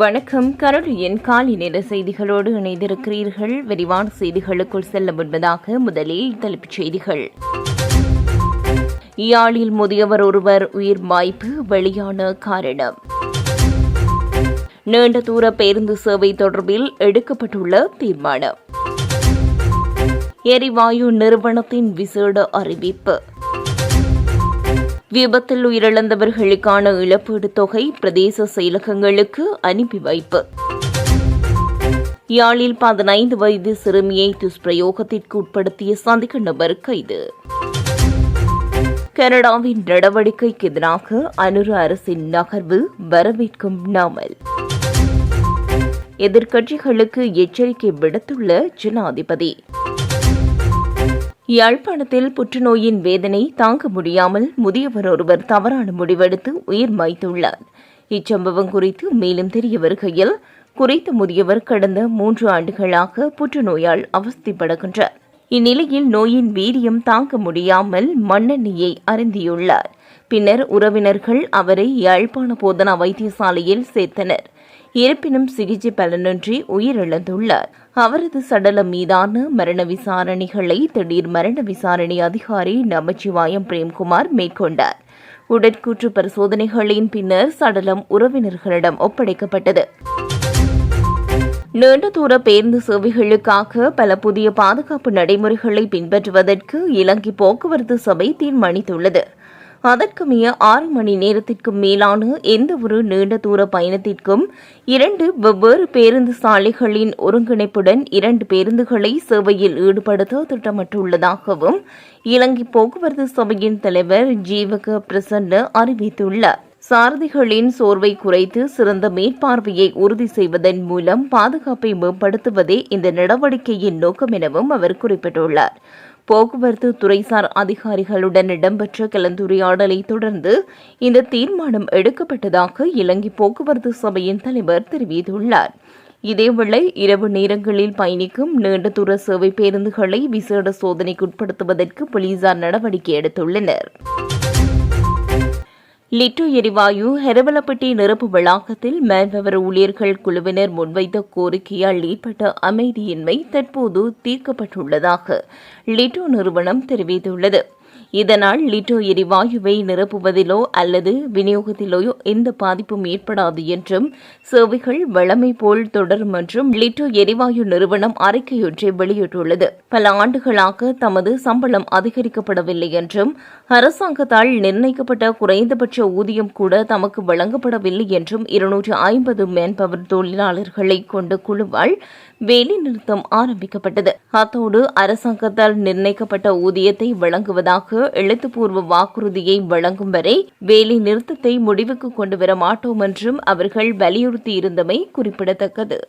வணக்கம். கரடியின் காலை நேர செய்திகளோடு இணைந்திருக்கிறீர்கள். விரிவான செய்திகளுக்குள் செல்ல முன்பதாக முதலில் தலைப்புச் செய்திகள். யாழில் முதியவர் ஒருவர் உயிர் வாய்ப்பு வெளியான காரணம். நீண்ட தூர பேருந்து சேவை தொடர்பில் எடுக்கப்பட்டுள்ள தீர்மானம். எரிவாயு நிறுவனத்தின் விசேட அறிவிப்பு. விபத்தில் உயிரிழந்தவர்களுக்கான இழப்பீடு தொகை பிரதேச செயலகங்களுக்கு அனுப்பி வைப்பு. யாழில் பதினைந்து வயது சிறுமியை துஷ்பிரயோகத்திற்கு உட்படுத்திய சந்தேக நபர் கைது. கனடாவின் நடவடிக்கைக்கு எதிராக அனுர அரசின் நகர்வு வரவேற்கும் நாமல். எதிர்க்கட்சிகளுக்கு எச்சரிக்கை விடுத்துள்ள ஜனாதிபதி. யாழ்ப்பாணத்தில் புற்றுநோயின் வேதனை தாங்க முடியாமல் முதியவர் ஒருவர் தவறான முடிவெடுத்து உயிர் மாய்த்துள்ளார். இச்சம்பவம் குறித்து மேலும் தெரிய வருகையில் குறித்த முதியவர் கடந்த மூன்று ஆண்டுகளாக புற்றுநோயால் அவஸ்திப்படுகின்றார். இந்நிலையில் நோயின் வீரியம் தாங்க முடியாமல் மண்ணெண்ணியை அருந்தியுள்ளார். பின்னர் உறவினர்கள் அவரை யாழ்ப்பாண போதனா வைத்தியசாலையில் சேர்த்தனர். இருப்பினும் சிகிச்சை பலனின்றி உயிரிழந்துள்ளார். அவரது சடலம் மீதான மரண விசாரணைகளை திடீர் மரண விசாரணை அதிகாரி நமச்சிவாயம் பிரேம்குமார் மேற்கொண்டார். உடற்கூற்று பரிசோதனைகளின் பின்னர் சடலம் உறவினர்களிடம் ஒப்படைக்கப்பட்டது. நீண்ட தூர பேருந்து சேவைகளுக்காக பல புதிய பாதுகாப்பு நடைமுறைகளை பின்பற்றுவதற்கு இலங்கை போக்குவரத்து சபை தீர்மானித்துள்ளது. அதற்குமைய ஆறு மணி நேரத்திற்கும் மேலான எந்த ஒரு நீண்ட தூர பயணத்திற்கும் இரண்டு வெவ்வேறு பேருந்து சாலைகளின் ஒருங்கிணைப்புடன் இரண்டு பேருந்துகளை சேவையில் ஈடுபடுத்த திட்டமிட்டுள்ளதாகவும் இலங்கை போக்குவரத்து சபையின் தலைவர் ஜீவக பிரசன்ன அறிவித்துள்ளார். சாரதிகளின் சோர்வை குறைத்து சிறந்த மேற்பார்வையை உறுதி செய்வதன் மூலம் பாதுகாப்பை மேம்படுத்துவதே இந்த நடவடிக்கையின் நோக்கம் எனவும் அவர் குறிப்பிட்டுள்ளார். போக்குவரத்து துறைசார் அதிகாரிகளுடன் இடம்பெற்ற கலந்துரையாடலை தொடர்ந்து இந்த தீர்மானம் எடுக்கப்பட்டதாக இலங்கை போக்குவரத்து சபையின் தலைவர் தெரிவித்துள்ளார். இதேவேளை இரவு நேரங்களில் பயணிக்கும் நீண்ட தூர சேவை பேருந்துகளை விசேட சோதனைக்குட்படுத்துவதற்கு போலீசார் நடவடிக்கை எடுத்துள்ளனர். லிட்டு எரிவாயு ஹெரவலப்பட்டி நிரப்பு வளாகத்தில் மேன்பவர் ஊழியர்கள் குழுவினர் முன்வைத்த கோரிக்கையால் ஏற்பட்ட அமைதியின்மை தற்போது தீர்க்கப்பட்டுள்ளதாக லிட்டு நிறுவனம் தெரிவித்துள்ளது. இதனால் லிட்டோ எரிவாயுவை நிரப்புவதிலோ அல்லது விநியோகத்திலோ எந்த பாதிப்பும் ஏற்படாது என்றும் சேவைகள் வழமை போல் தொடரும் என்றும் லிட்டோ எரிவாயு நிறுவனம் அறிக்கையொன்றை வெளியிட்டுள்ளது. பல ஆண்டுகளாக தமது சம்பளம் அதிகரிக்கப்படவில்லை என்றும் அரசாங்கத்தால் நிர்ணயிக்கப்பட்ட குறைந்தபட்ச ஊதியம் கூட தமக்கு வழங்கப்படவில்லை என்றும் இருநூற்று ஐம்பது மேன்பவர் தொழிலாளர்களை கொண்ட குழுவால் வேலைநிறுத்தம் ஆரம்பிக்கப்பட்டது. அத்தோடு அரசாங்கத்தால் நிர்ணயிக்கப்பட்ட ஊதியத்தை வழங்குவதாக எழுத்துப்பூர்வ வாக்குறுதியை வழங்கும் வரை வேலை நிறுத்தத்தை முடிவுக்கு கொண்டுவர மாட்டோம் என்றும் அவர்கள் வலியுறுத்தியிருந்தமை குறிப்பிடத்தக்கது.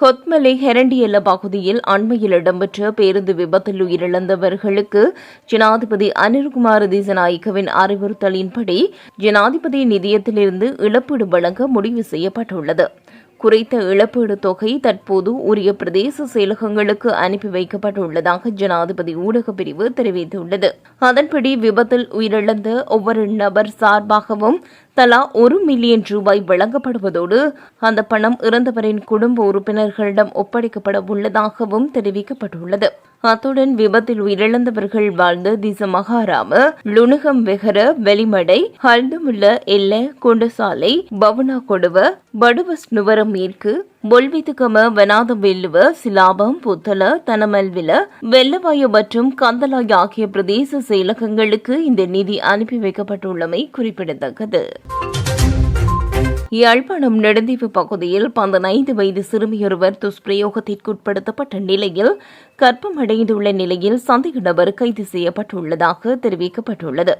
ஹொத்மலை ஹெரண்டியல்ல பகுதியில் அண்மையில் இடம்பெற்ற பேருந்து விபத்தில் உயிரிழந்தவர்களுக்கு ஜனாதிபதி அனில்குமார் திசநாயக்கவின் அறிவுறுத்தலின்படி ஜனாதிபதி நிதியத்திலிருந்து இழப்பீடு வழங்க முடிவு செய்யப்பட்டுள்ளது. குறித்த இழப்பீடு தொகை தற்போது உரிய பிரதேச செயலகங்களுக்கு அனுப்பி வைக்கப்பட்டுள்ளதாக ஜனாதிபதி ஊடகப் பிரிவு தெரிவித்துள்ளது. அதன்படி விபத்தில் உயிரிழந்த ஒவ்வொரு நபர் சார்பாகவும் தலா ஒரு மில்லியன் ரூபாய் வழங்கப்படுவதோடு அந்த பணம் இறந்தவரின் குடும்ப உறுப்பினர்களிடம் ஒப்படைக்கப்பட உள்ளதாகவும் தெரிவிக்கப்பட்டுள்ளது. அத்துடன் விபத்தில் உயிரிழந்தவர்கள் வாழ்ந்த திச மகாராம லுணுகம் வெகர வெளிமடை ஹல்துமுல்ல எல்ல குண்டசாலை பவனா கொடுவ படுவஸ் நுவரம் மேற்கு பொல்வித்துக்கம வனாதம் வெல்லுவ சிலாபம் புத்தல தனமல்வில வெள்ளவாயு மற்றும் கந்தலாய் ஆகிய பிரதேச செயலகங்களுக்கு இந்த நிதி அனுப்பி வைக்கப்பட்டுள்ளமை குறிப்பிடத்தக்கது. யாழ்ப்பாணம் நெடுந்தீவு பகுதியில் பதினைந்து வயது சிறுமியொருவர் துஷ்பிரயோகத்திற்குட்படுத்தப்பட்ட நிலையில் கற்பமடைந்துள்ள நிலையில் சந்தேக நபர் கைது செய்யப்பட்டுள்ளதாக தெரிவிக்கப்பட்டுள்ளது.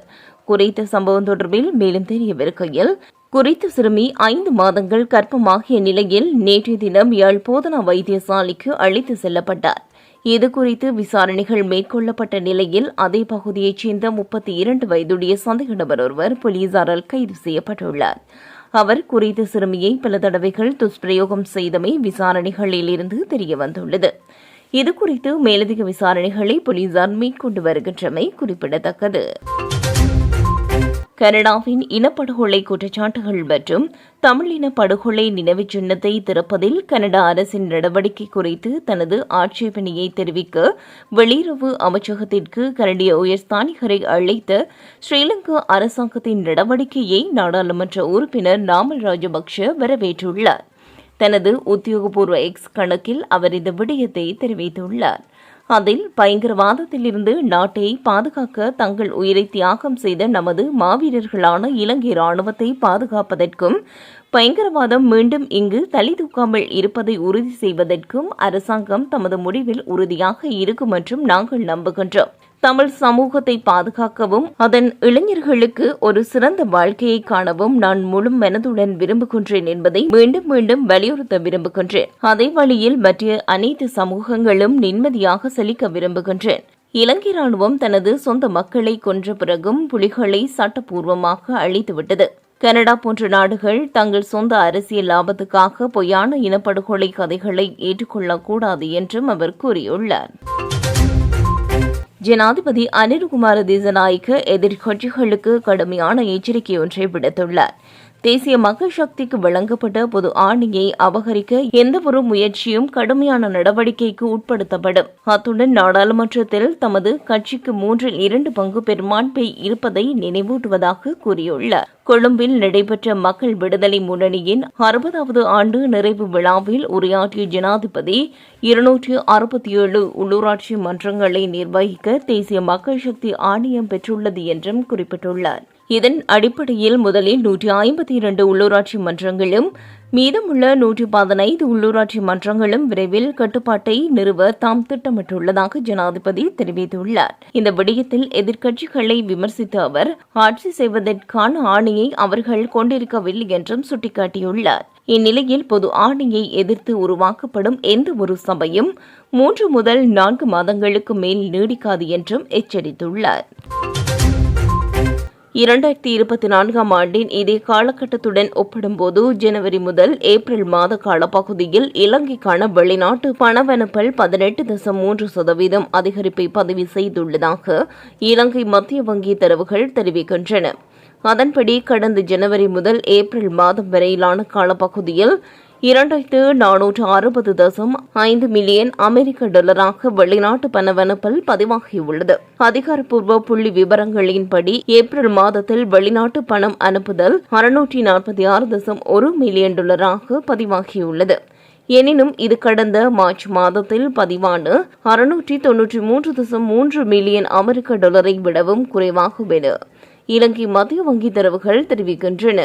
குறித்த சம்பவம் தொடர்பில் மேலும் தெரியவிருக்கையில் குறித்த சிறுமி ஐந்து மாதங்கள் கற்பமாகிய நிலையில் நேற்றைய தினம் யாழ் போதனா வைத்தியசாலைக்கு அழைத்து செல்லப்பட்டார். இதுகுறித்து விசாரணைகள் மேற்கொள்ளப்பட்ட நிலையில் அதே பகுதியைச் சேர்ந்த முப்பத்தி இரண்டு வயதுடைய சந்தேக நபர் ஒருவர் போலீசாரால் கைது செய்யப்பட்டுள்ளார். அவர் குறித்த சிறுமியை பல தடவைகள் துஷ்பிரயோகம் செய்தமை விசாரணைகளில் இருந்து தெரியவந்துள்ளது இதுகுறித்து மேலதிக விசாரணைகளை போலீசார் மேற்கொண்டு வருகின்றமை குறிப்பிடத்தக்கது. கனடாவின் இனப்படுகொலை குற்றச்சாட்டுகள் மற்றும் தமிழின படுகொலை நினைவுச் சின்னத்தை திறப்பதில் கனடா அரசின் நடவடிக்கை குறித்து தனது ஆட்சேபனையை தெரிவிக்க வெளியுறவு அமைச்சகத்திற்கு கனடிய உயர்ஸ்தானிகரை அழைத்த ஸ்ரீலங்கா அரசாங்கத்தின் நடவடிக்கையை நாடாளுமன்ற உறுப்பினர் நாமல் ராஜபக்ஷ வரவேற்றுள்ளார். தனது உத்தியோகபூர்வ எக்ஸ் கணக்கில் அவர் இந்த விடயத்தை தெரிவித்துள்ளார். அதில் பயங்கரவாதத்திலிருந்து நாட்டை பாதுகாக்க தங்கள் உயிரை தியாகம் செய்த நமது மாவீரர்களான இலங்கை ராணுவத்தை பாதுகாப்பதற்கும் பயங்கரவாதம் மீண்டும் இங்கு தலை தூக்காமல் இருப்பதை உறுதி செய்வதற்கும் அரசாங்கம் தமது முடிவில் உறுதியாக இருக்கும் என்றும் நாங்கள் நம்புகின்றோம். தமிழ் சமூகத்தை பாதுகாக்கவும் அதன் இளைஞர்களுக்கு ஒரு சிறந்த வாழ்க்கையை காணவும் நான் முழு மனதுடன் விரும்புகின்றேன் என்பதை மீண்டும் மீண்டும் வலியுறுத்த விரும்புகின்றேன். அதே வழியில் மற்ற அனைத்து சமூகங்களும் நிம்மதியாக செழிக்க விரும்புகின்றேன். இலங்கை ராணுவம் தனது சொந்த மக்களை கொன்ற பிறகும் புலிகளை சட்டப்பூர்வமாக அழித்துவிட்டது. கனடா போன்ற நாடுகள் தங்கள் சொந்த அரசியல் லாபத்துக்காக பொய்யான இனப்படுகொலை கதைகளை ஏற்றுக்கொள்ளக்கூடாது என்றும் அவர் கூறியுள்ளார். ஜனாதிபதி அனில்குமார தேசநாயக்க எதிர்க்கட்சிகளுக்கு கடுமையான எச்சரிக்கை ஒன்றை விடுத்துள்ளார். தேசிய மக்கள் சக்திக்கு வழங்கப்பட்ட பொது ஆணையை அபகரிக்க எந்தவொரு முயற்சியும் கடுமையான நடவடிக்கைக்கு உட்படுத்தப்படும். அத்துடன் நாடாளுமன்றத்தில் தமது கட்சிக்கு மூன்றில் இரண்டு பங்கு பெரும்பான்மை இருப்பதை நினைவூட்டுவதாக கூறியுள்ளார். கொழும்பில் நடைபெற்ற மக்கள் விடுதலை முன்னணியின் அறுபதாவது ஆண்டு நிறைவு விழாவில் உரையாற்றிய ஜனாதிபதி இருநூற்று அறுபத்தி ஏழு உள்ளூராட்சி மன்றங்களை நிர்வகிக்க தேசிய மக்கள் சக்தி ஆணையம் பெற்றுள்ளது என்றும் குறிப்பிட்டுள்ளார். இதன் அடிப்படையில் முதலில் நூற்றி ஐம்பத்தி இரண்டு உள்ளூராட்சி மன்றங்களும் மீதமுள்ள நூற்றி பதினைந்து உள்ளூராட்சி மன்றங்களும் விரைவில் கட்டுப்பாட்டை நிறுவ தாம் திட்டமிட்டுள்ளதாக ஜனாதிபதி தெரிவித்துள்ளார். இந்த விடயத்தில் எதிர்க்கட்சிகளை விமர்சித்த அவர் ஆட்சி செய்வதற்கான ஆணையை அவர்கள் கொண்டிருக்கவில்லை என்றும் சுட்டிக்காட்டியுள்ளார். இந்நிலையில் பொது ஆணையை எதிர்த்து உருவாக்கப்படும் எந்த ஒரு சபையும் மூன்று முதல் நான்கு மாதங்களுக்கு மேல் நீடிக்காது என்றும் எச்சரித்துள்ளார். இரண்டாயிரத்தி இருபத்தி நான்காம் ஆண்டின் இதே காலகட்டத்துடன் ஒப்பிடும்போது ஜனவரி முதல் ஏப்ரல் மாத காலப்பகுதியில் இலங்கைக்கான வெளிநாட்டு பணவனுப்பல் பதினெட்டு தசம் மூன்று சதவீதம் அதிகரிப்பை பதிவு செய்துள்ளதாக இலங்கை மத்திய வங்கி தரவுகள் தெரிவிக்கின்றன. அதன்படி கடந்த ஜனவரி முதல் ஏப்ரல் மாதம் வரையிலான காலப்பகுதியில் இரண்டாயிரத்து நானூற்று அறுபது தசம் ஐந்து மில்லியன் அமெரிக்க டாலராக வெளிநாட்டு பணவனுப்பல் பதிவாகியுள்ளது. அதிகாரப்பூர்வ புள்ளி விவரங்களின்படி ஏப்ரல் மாதத்தில் வெளிநாட்டு பணம் அனுப்புதல் அறுநூற்றி நாற்பத்தி ஆறு தசம் ஒரு மில்லியன் டாலராக பதிவாகியுள்ளது. எனினும் இது கடந்த மார்ச் மாதத்தில் பதிவான அறுநூற்றி தொன்னூற்றி மூன்று தசம் மூன்று மில்லியன் அமெரிக்க டாலரை விடவும் குறைவாகும் என இலங்கை மத்திய வங்கி தரவுகள் தெரிவிக்கின்றன.